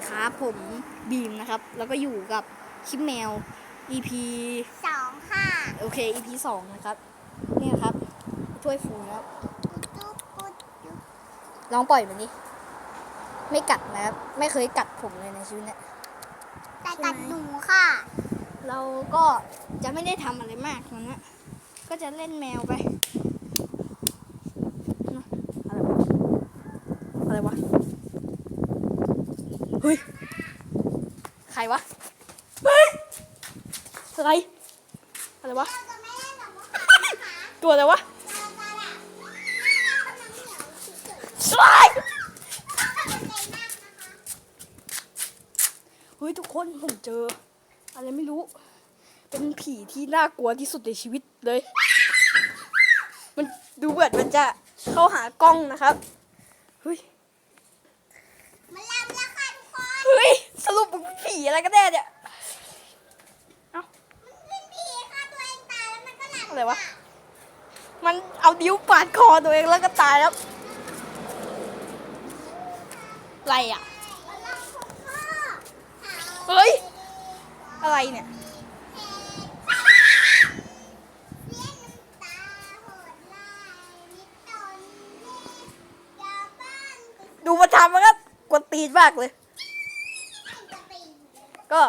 ดีครับ ผมบีมนะครับ แล้วก็อยู่กับคลิปแมว EP สองค่ะ โอเค EP สองนะครับ เนี่ยครับถ้วยฟูนะครับจุ๊บปุ๊บจุ๊บลองปล่อยมันดิไม่กัดนะครับ ไม่เคยกัดผมเลยในชีวิตเนี่ยแต่กัดหนูค่ะ เราก็จะไม่ได้ทำอะไรมากมันนะก็จะเล่นแมวไปเนอะอะไรวะอะไรวะ เฮ้ย ใครวะ เฮ้ย อะไร อะไรวะเราจะไม่เล่นหรอกนะคะตัวอะไรวะเราจะแบบน่ารักกำลังเหนียวเฉยสไลด์ๆต้องทำใจมากนะคะเฮ้ยทุกคนผมเจอ อะไรไม่รู้ เป็นผีที่น่ากลัวที่สุดในชีวิตเลย มันดูเหมือนมันจะเข้าหากล้องนะครับ เฮ้ย มันลำแล้วค่ะทุกคน เฮ้ย สรุปมันเป็นผี อะไรกันแน่เนี่ยเอ้ามันเป็นผีค่ะตัวเองตายแล้วมันก็หลับอะไรวะ มันเอานิ้วปาดคอตัวเองแล้วก็ตายแล้วอะไรอะมันลำของพ่อเฮ้ย อะไรเนี่ยเสียน้ำตาโหดร้ายนิดตนเล็กยาบ้านก็ดูมาทำมันก็กวนตีนมากเลยจะไปอยู่ ก็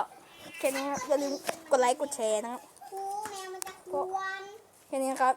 แค่นี้ครับอย่าลืมกดไลค์กดแชร์นะครับครูแมวมันจะควนแค่นี้ครับ